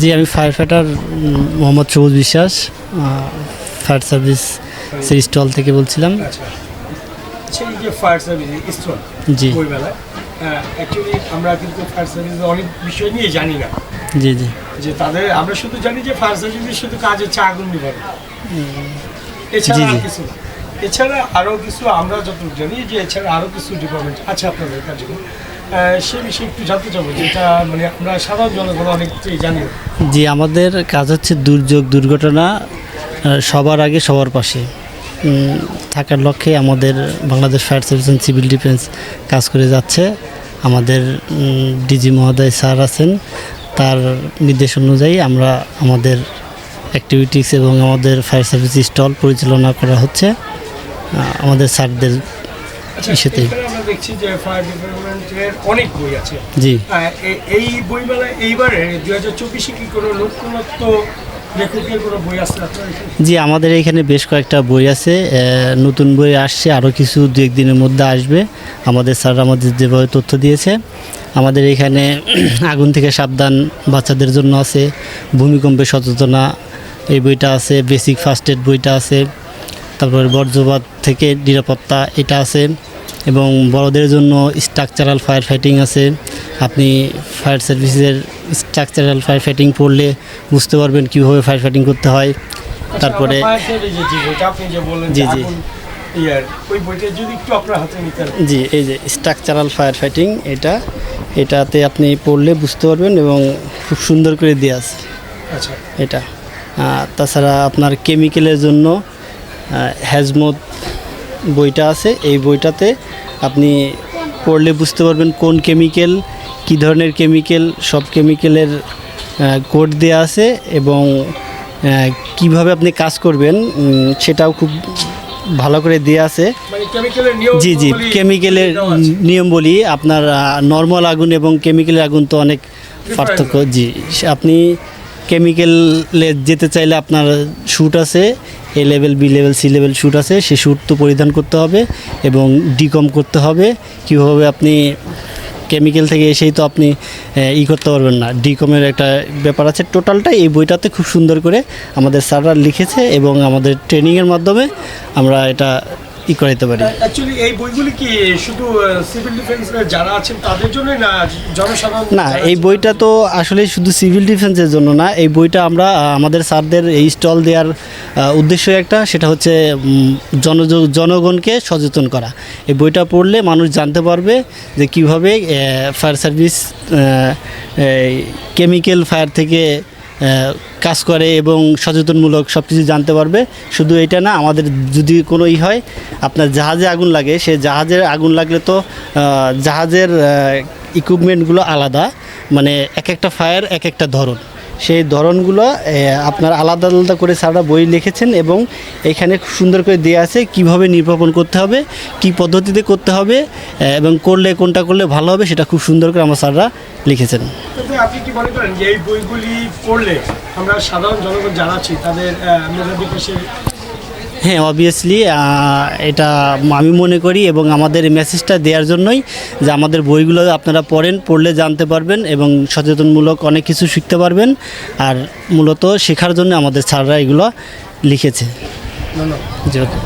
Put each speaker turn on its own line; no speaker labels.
জি আমি fire fighter Mohammad সবুজ বিশ্বাস ফায়ার সার্ভিস সেই স্টল থেকে বলছিলাম।
যে ফায়ার সার্ভিস স্টল
জি।
অ্যাকচুয়ালি আমরা কিন্তু ফায়ার সার্ভিসের অনেক বিষয় নিয়ে জানি না।
জি জি।
যে তাদের আমরা শুধু জানি যে ফায়ার সার্ভিসের শুধু কাজ হচ্ছে আগুন নিভানো এছাড়া আর কিছু এছাড়া আরও কিছু আমরা যতটুকু জানি যে এছাড়া আরও কিছু ডিপার্টমেন্ট আছে আপনাদের কাছে সে বিষয়ে একটু জানতে চাবো যেটা মানে আমরা সাধারণ জনগণ জানি।
জি আমাদের কাজ হচ্ছে দুর্যোগ দুর্ঘটনা সবার আগে সবার পাশে। থাকার লক্ষ্যে আমাদের Bangladesh fire service and civil defence কাজ করে যাচ্ছে। আমাদের ডিজি মহোদয় স্যার আছেন। তার নির্দেশ অনুযায়ী আমরা আমাদের অ্যাক্টিভিটিস এবং আমাদের ফায়ার সার্ভিস স্টল পরিচালনা করা হচ্ছে আমাদের স্যারদের
আচ্ছা
ইসেতেই।
দেখছি যে ফায়ার ডিপার্টমেন্টের অনেক বই আছে।
জি।
এই বইমেলায় এইবারে দু হাজার চব্বিশে কি কোনো নতুনত্ব
জি আমাদের এখানে বেশ কয়েকটা বই আছে। নতুন বই আসছে আরও কিছু দু একদিনের মধ্যে আসবে। আমাদের স্যার আমাদের যেভাবে তথ্য দিয়েছে। আমাদের এখানে আগুন থেকে সাবধান বাচ্চাদের জন্য আছে। ভূমিকম্পে সচেতনা এই বইটা আছে। বেসিক ফার্স্ট এড বইটা আছে। তারপরে বর্জ্যপাত থেকে নিরাপত্তা এটা আছে। এবং বড়দের জন্য স্ট্রাকচারাল ফায়ার ফাইটিং আছে। আপনি ফায়ার সার্ভিসের স্ট্রাকচারাল ফায়ার ফাইটিং পড়লে বুঝতে পারবেন কীভাবে ফায়ার ফাইটিং করতে হয়। তারপরে জি, জি।
নিতেন
জি এই যে স্ট্রাকচারাল ফায়ার ফাইটিং এটা এটাতে আপনি পড়লে বুঝতে পারবেন এবং খুব সুন্দর করে দেওয়া আছে।
আচ্ছা।
এটা। তাছাড়া আপনার কেমিক্যালের জন্য হ্যাজমত বইটা আছে। এই বইটাতে আপনি পড়লে বুঝতে পারবেন কোন কেমিক্যাল কী ধরনের কেমিক্যাল সব কেমিক্যালের কোড দেওয়া আছে এবং কীভাবে আপনি কাজ করবেন সেটাও খুব ভালো করে দেওয়া আছে।
মানে কেমিক্যালের নিয়ম
জি জি কেমিক্যালের নিয়ম বলি আপনার নর্মাল আগুন এবং কেমিক্যালের আগুন তো অনেক পার্থক্য। জি আপনি কেমিক্যালে যেতে চাইলে আপনার শ্যুট আছে A level B level C level shoot আছে, সে শ্যুট তো পরিধান করতে হবে এবং ডিকম করতে হবে। কীভাবে আপনি কেমিক্যাল থেকে এসেই তো আপনি ই করতে পারবেন না। ডিকমের একটা ব্যাপার আছে। টোটালটাই এই বইটাতে খুব সুন্দর করে আমাদের স্যাররা লিখেছে এবং আমাদের ট্রেনিংয়ের মাধ্যমে আমরা এটা ই করাইতে পারি।
অ্যাকচুয়ালি এই বইগুলি কি শুধু সিভিল ডিফেন্স যারা আছেন তাদের জন্য না জনসাধারণ
না এই বইটা তো আসলে শুধু সিভিল ডিফেন্সের জন্য না এই বইটা আমরা আমাদের স্যারদের এই স্টল দেওয়ার উদ্দেশ্য একটা সেটা হচ্ছে জন জনগণকে সচেতন করা। এই বইটা পড়লে মানুষ জানতে পারবে যে কীভাবে ফায়ার সার্ভিস কেমিক্যাল ফায়ার থেকে কাজ করে এবং সচেতনমূলক সব কিছু জানতে পারবে। শুধু এটা না, আমাদের যদি কোনো ই হয়, আপনার জাহাজে আগুন লাগে, সে জাহাজের আগুন লাগলে তো জাহাজের ইকুইপমেন্টগুলো আলাদা। মানে এক একটা ফায়ার এক একটা ধরন। সেই ধরনগুলো আপনার আলাদা আলাদা করে স্যাররা বই লিখেছেন এবং এখানে খুব সুন্দর করে দেওয়া আছে কীভাবে নির্বাপন করতে হবে, কি পদ্ধতিতে করতে হবে এবং করলে কোনটা করলে ভালো হবে সেটা খুব সুন্দর করে আমার স্যাররা লিখেছেন।
আপনি কি মনে করেন যে এই বইগুলি পড়লে আমরা সাধারণ জনগণ যারা আছি, তাদের
হ্যাঁ অবভিয়াসলি এটা আমি মনে করি এবং আমাদের মেসেজটা দেওয়ার জন্যই যে আমাদের বইগুলো আপনারা পড়েন পড়লে জানতে পারবেন এবং সচেতনমূলক অনেক কিছু শিখতে পারবেন। আর মূলত শেখার জন্য আমাদের স্যাররা এগুলো লিখেছে।
ধন্যবাদ।
জি ওকে